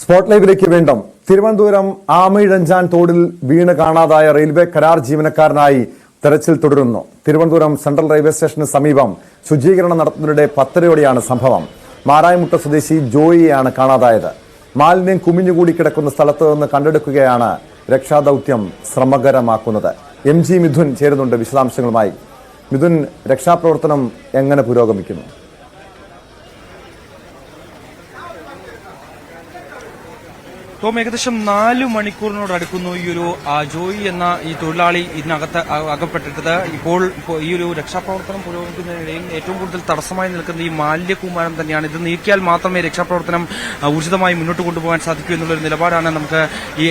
Spot ലൈവിലേക്ക് വീണ്ടും തിരുവനന്തപുരം ആമയിഴഞ്ചാൻ തോടിൽ വീണ് കാണാതായ റെയിൽവേ കരാർ ജീവനക്കാരനായി തെരച്ചിൽ തുടരുന്നു. തിരുവനന്തപുരം സെൻട്രൽ റെയിൽവേ സ്റ്റേഷന് സമീപം ശുചീകരണം നടത്തുന്നതിനിടെ പത്തരയോടെയാണ് സംഭവം. മാരായമുട്ട സ്വദേശി ജോയിയാണ് കാണാതായത്. മാലിന്യം കുമിഞ്ഞുകൂടി കിടക്കുന്ന സ്ഥലത്ത് നിന്ന് കണ്ടെടുക്കുകയാണ് രക്ഷാദൌത്യം ശ്രമകരമാക്കുന്നത്. എം ജി മിഥുൻ ചേരുന്നുണ്ട് വിശദാംശങ്ങളുമായി. മിഥുൻ രക്ഷാപ്രവർത്തനം എങ്ങനെ പുരോഗമിക്കുന്നു? ടോം ഏകദേശം നാല് മണിക്കൂറിനോട് അടുക്കുന്നു ഈ ഒരു ജോയി എന്ന ഈ തൊഴിലാളി ഇതിനകത്ത് അകപ്പെട്ടിട്ടത്. ഇപ്പോൾ ഈ ഒരു രക്ഷാപ്രവർത്തനം പുരോഗമിക്കുന്നതിനിടയിൽ ഏറ്റവും കൂടുതൽ തടസ്സമായി നിൽക്കുന്ന ഈ മാലിന്യകൂമാരം തന്നെയാണ് ഇത്. നീക്കിയാൽ മാത്രമേ രക്ഷാപ്രവർത്തനം ഊർജിതമായി മുന്നോട്ട് കൊണ്ടുപോകാൻ സാധിക്കൂ എന്നുള്ളൊരു നിലപാടാണ് നമുക്ക് ഈ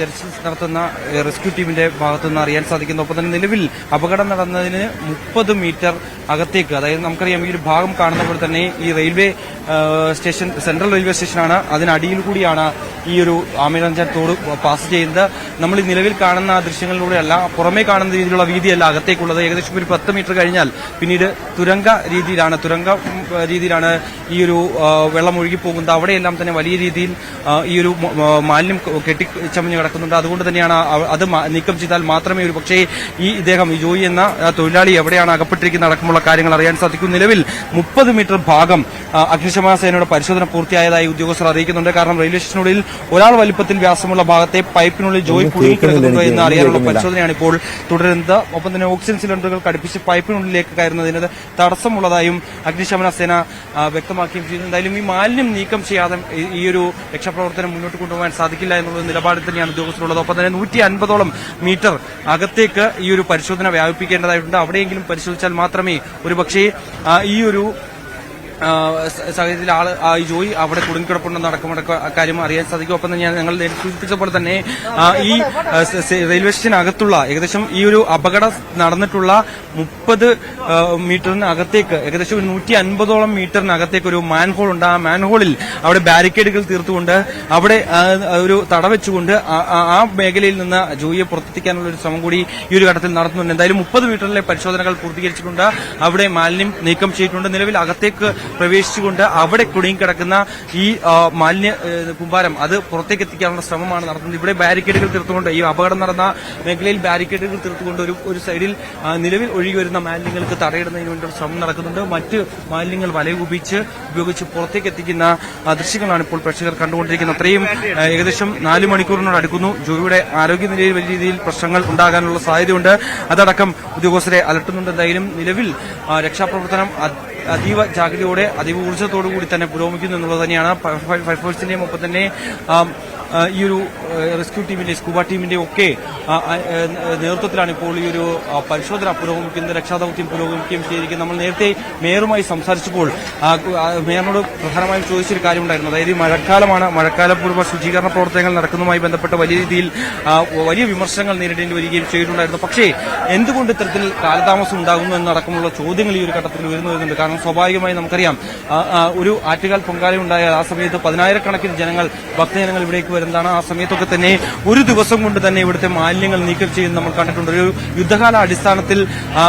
തെരച്ചിൽ നടത്തുന്ന റെസ്ക്യൂ ടീമിന്റെ ഭാഗത്തു നിന്ന് അറിയാൻ സാധിക്കുന്നു ഒപ്പം തന്നെ നിലവിൽ അപകടം നടന്നതിന് മുപ്പത് മീറ്റർ അകത്തേക്ക് അതായത് നമുക്കറിയാം ഈ ഒരു ഭാഗം കാണുന്ന പോലെ തന്നെ ഈ റെയിൽവേ സ്റ്റേഷൻ സെൻട്രൽ റെയിൽവേ സ്റ്റേഷനാണ്. അതിനടിയിൽ കൂടിയാണ് ഈ ഒരു ആമിരഞ്ചാൻ തോട് പാസ് ചെയ്യുന്നത്. നമ്മൾ നിലവിൽ കാണുന്ന ദൃശ്യങ്ങളിലൂടെയല്ല പുറമേ കാണുന്ന രീതിയിലുള്ള വീതിയല്ല അകത്തേക്കുള്ളത്. ഏകദേശം ഒരു പത്ത് മീറ്റർ കഴിഞ്ഞാൽ പിന്നീട് തുരങ്ക രീതിയിലാണ് തുരങ്ക രീതിയിലാണ് ഈ ഒരു വെള്ളം ഒഴുകിപ്പോകുന്നത് അവിടെയെല്ലാം തന്നെ വലിയ രീതിയിൽ ഈ ഒരു മാലിന്യം കെട്ടിച്ചമഞ്ഞ് കിടക്കുന്നുണ്ട് അതുകൊണ്ട് തന്നെയാണ് അത് നീക്കം ചെയ്താൽ മാത്രമേ ഒരു പക്ഷേ ഈ ഇദ്ദേഹം ജോയി എന്ന തൊഴിലാളി എവിടെയാണ് അകപ്പെട്ടിരിക്കുന്ന അടക്കമുള്ള കാര്യങ്ങൾ അറിയാൻ സാധിക്കും. നിലവിൽ മുപ്പത് മീറ്റർ ഭാഗം അഗ്നിശമന സേനയുടെ പരിശോധന പൂർത്തിയായതായി ഉദ്യോഗസ്ഥർ അറിയിക്കുന്നുണ്ട്. കാരണം റെയിൽവേ സ്റ്റേഷനുള്ളിൽ ഒരാൾ വലിപ്പത്തിൽ വ്യാസമുള്ള ഭാഗത്തെ പൈപ്പിനുള്ളിൽ ജോയി കുടുങ്ങിക്കിടക്കുന്നുണ്ടോ എന്ന് അറിയാനുള്ള പരിശോധനയാണ് ഇപ്പോൾ തുടരുന്നത്. ഒപ്പം തന്നെ ഓക്സിജൻ സിലിണ്ടറുകൾ കടുപ്പിച്ച് പൈപ്പിനുള്ളിലേക്ക് കയറുന്നതിന് തടസ്സമുള്ളതായും അഗ്നിശമന സേന വ്യക്തമാക്കുകയും ചെയ്തു. എന്തായാലും ഈ മാലിന്യം നീക്കം ചെയ്യാതെ ഈ- ഒരു രക്ഷാപ്രവർത്തനം മുന്നോട്ട് കൊണ്ടുപോകാൻ സാധിക്കില്ല എന്നുള്ള നിലപാടിൽ തന്നെയാണ് ഉദ്യോഗസ്ഥരുള്ളത്. ഒപ്പം തന്നെ നൂറ്റി അൻപതോളം മീറ്റർ അകത്തേക്ക് ഈ ഒരു പരിശോധന വ്യാപിപ്പിക്കേണ്ടതായിട്ടുണ്ട്. അവിടെയെങ്കിലും പരിശോധിച്ചാൽ മാത്രമേ ഒരുപക്ഷേ പക്ഷേ ഈ ഒരു സാഹചര്യത്തിൽ ആൾ ആ, ഈ ജോയി അവിടെ കുടുങ്ങിക്കിടപ്പുണ്ടെന്ന് അടക്കമടക്ക കാര്യം അറിയാൻ സാധിക്കും. ഒപ്പം തന്നെ ഞങ്ങൾ സൂചിപ്പിച്ച പോലെ തന്നെ ഈ റെയിൽവേ സ്റ്റേഷനകത്തുള്ള ഏകദേശം ഈ ഒരു അപകടം നടന്നിട്ടുള്ള മുപ്പത് മീറ്ററിനകത്തേക്ക് ഏകദേശം ഒരു നൂറ്റി അൻപതോളം മീറ്ററിനകത്തേക്ക് ഒരു മാൻഹോൾ ഉണ്ട്. ആ മാൻഹോളിൽ അവിടെ ബാരിക്കേഡുകൾ തീർത്തുകൊണ്ട് അവിടെ ഒരു തട വെച്ചുകൊണ്ട് ആ- ആ- ആ മേഖലയിൽ നിന്ന് ജോയിയെ പുറത്തെത്തിക്കാനുള്ള ഒരു ശ്രമം കൂടി ഈ ഒരു ഘട്ടത്തിൽ നടത്തുന്നുണ്ട്. എന്തായാലും മുപ്പത് മീറ്ററിലെ പരിശോധനകൾ പൂർത്തീകരിച്ചിട്ടുണ്ട്. അവിടെ മാലിന്യം നീക്കം ചെയ്തിട്ടുണ്ട്. നിലവിൽ അകത്തേക്ക് പ്രവേശിച്ചുകൊണ്ട് അവിടെ കുടുങ്ങിക്കിടക്കുന്ന ഈ മാലിന്യ കുമ്പാരം അത് പുറത്തേക്ക് എത്തിക്കാനുള്ള ശ്രമമാണ് നടത്തുന്നത്. ഇവിടെ ബാരിക്കേഡുകൾ തീർത്തുകൊണ്ട് ഈ അപകടം നടന്ന മേഖലയിൽ ബാരിക്കേഡുകൾ തീർത്തുകൊണ്ട് ഒരു ഒരു സൈഡിൽ നിലവിൽ ഒഴുകി വരുന്ന മാലിന്യങ്ങൾക്ക് തടയിടുന്നതിന് വേണ്ടിയുള്ള ശ്രമം നടക്കുന്നുണ്ട്. മറ്റ് മാലിന്യങ്ങൾ വലയുപയോഗിച്ച് ഉപയോഗിച്ച് പുറത്തേക്ക് എത്തിക്കുന്ന ദൃശ്യങ്ങളാണ് ഇപ്പോൾ പ്രേക്ഷകർ കണ്ടുകൊണ്ടിരിക്കുന്നത്. അത്രയും ഏകദേശം നാല് മണിക്കൂറിനോട് അടുക്കുന്നു. ജോയിയുടെ ആരോഗ്യനിലയിൽ വലിയ രീതിയിൽ പ്രശ്നങ്ങൾ ഉണ്ടാകാനുള്ള സാധ്യതയുണ്ട്. അതടക്കം ഉദ്യോഗസ്ഥരെ അലട്ടുന്നുണ്ട്. എന്തായാലും നിലവിൽ രക്ഷാപ്രവർത്തനം അതീവ ജാഗ്രതയോടെ അതീവ ഊർജത്തോടു കൂടി തന്നെ പുരോഗമിക്കുന്നു എന്നുള്ളത് തന്നെയാണ് ഫയർഫോഴ്സിന്റെയും ഒപ്പം തന്നെ ഈ ഒരു റെസ്ക്യൂ ടീമിന്റെ സ്കൂബ ടീമിന്റെ ഒക്കെ നേതൃത്വത്തിലാണ് ഇപ്പോൾ ഈ ഒരു പരിശോധന പുരോഗമിക്കുന്നത് രക്ഷാദൌത്യം പുരോഗമിക്കുകയും ചെയ്തിരിക്കുന്നത്. നമ്മൾ നേരത്തെ മേയറുമായി സംസാരിച്ചപ്പോൾ മേയറിനോട് പ്രധാനമായും ചോദിച്ചൊരു കാര്യമുണ്ടായിരുന്നു. അതായത് ഈ മഴക്കാലമാണ് മഴക്കാലപൂർവ ശുചീകരണ പ്രവർത്തനങ്ങൾ നടക്കുന്നതുമായി ബന്ധപ്പെട്ട് വലിയ രീതിയിൽ വലിയ വിമർശനങ്ങൾ നേരിടേണ്ടി വരികയും ചെയ്തിട്ടുണ്ടായിരുന്നു. പക്ഷേ എന്തുകൊണ്ട് ഇത്തരത്തിൽ കാലതാമസം ഉണ്ടാകുന്നു എന്നടക്കമുള്ള ചോദ്യങ്ങൾ ഈ ഒരു ഘട്ടത്തിൽ ഉയർന്നു വരുന്നുണ്ട് കാരണം സ്വാഭാവികമായി നമുക്കറിയാം ഒരു ആറ്റുകാൽ പൊങ്കാല ഉണ്ടായാൽ ആ സമയത്ത് പതിനായിരക്കണക്കിന് ജനങ്ങൾ ഭക്തജനങ്ങൾ ഇവിടേക്ക് വരുന്നതാണ്. ആ സമയത്തൊക്കെ തന്നെ ഒരു ദിവസം കൊണ്ട് തന്നെ ഇവിടുത്തെ മാലിന്യങ്ങൾ നീക്കം ചെയ്യുന്നത് നമ്മൾ കണ്ടിട്ടുണ്ട്. ഒരു യുദ്ധകാല അടിസ്ഥാനത്തിൽ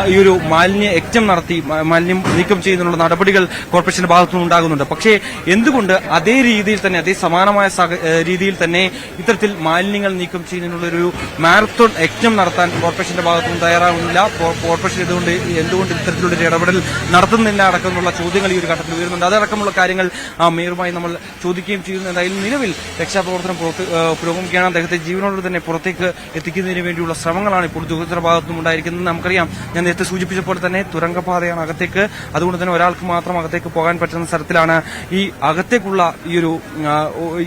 ഈ ഒരു മാലിന്യ യജ്ഞം നടത്തി മാലിന്യം നീക്കം ചെയ്യുന്നതിനുള്ള നടപടികൾ കോർപ്പറേഷന്റെ ഭാഗത്തുനിന്ന് ഉണ്ടാകുന്നുണ്ട്. പക്ഷേ എന്തുകൊണ്ട് അതേ രീതിയിൽ തന്നെ അതേ സമാനമായ രീതിയിൽ തന്നെ ഇത്തരത്തിൽ മാലിന്യങ്ങൾ നീക്കം ചെയ്യുന്നതിനുള്ള ഒരു മാരത്തോൺ യജ്ഞം നടത്താൻ കോർപ്പറേഷന്റെ ഭാഗത്തുനിന്ന് തയ്യാറാകുന്നില്ല കോ- കോർപ്പറേഷൻ ഇതുകൊണ്ട് എന്തുകൊണ്ട് ഇത്തരത്തിലുള്ള ഇടപെടൽ നടത്തുന്നില്ല അടക്കമുള്ള ചോദ്യങ്ങൾ ഈ ഒരു ഘട്ടത്തിൽ ഉയരുന്നുണ്ട്. അതടക്കമുള്ള കാര്യങ്ങൾ ആ മേയറുമായി നമ്മൾ ചോദിക്കുകയും ചെയ്യുന്നു. എന്തായാലും നിലവിൽ രക്ഷാപ്രവർത്തനം പുരോഗമിക്കുകയാണ്. അദ്ദേഹത്തെ ജീവനോട് തന്നെ പുറത്തേക്ക് എത്തിക്കുന്നതിന് വേണ്ടിയുള്ള ശ്രമങ്ങളാണ് ഇപ്പോൾ ഉദ്യോഗസ്ഥരുടെ ഭാഗത്തും ഉണ്ടായിരിക്കുന്നത്. നമുക്കറിയാം ഞാൻ നേരത്തെ സൂചിപ്പിച്ച പോലെ തന്നെ തുരങ്കപാതയാണ് അകത്തേക്ക്. അതുകൊണ്ട് തന്നെ ഒരാൾക്ക് മാത്രം അകത്തേക്ക് പോകാൻ പറ്റുന്ന തരത്തിലാണ് ഈ അകത്തേക്കുള്ള ഈ ഒരു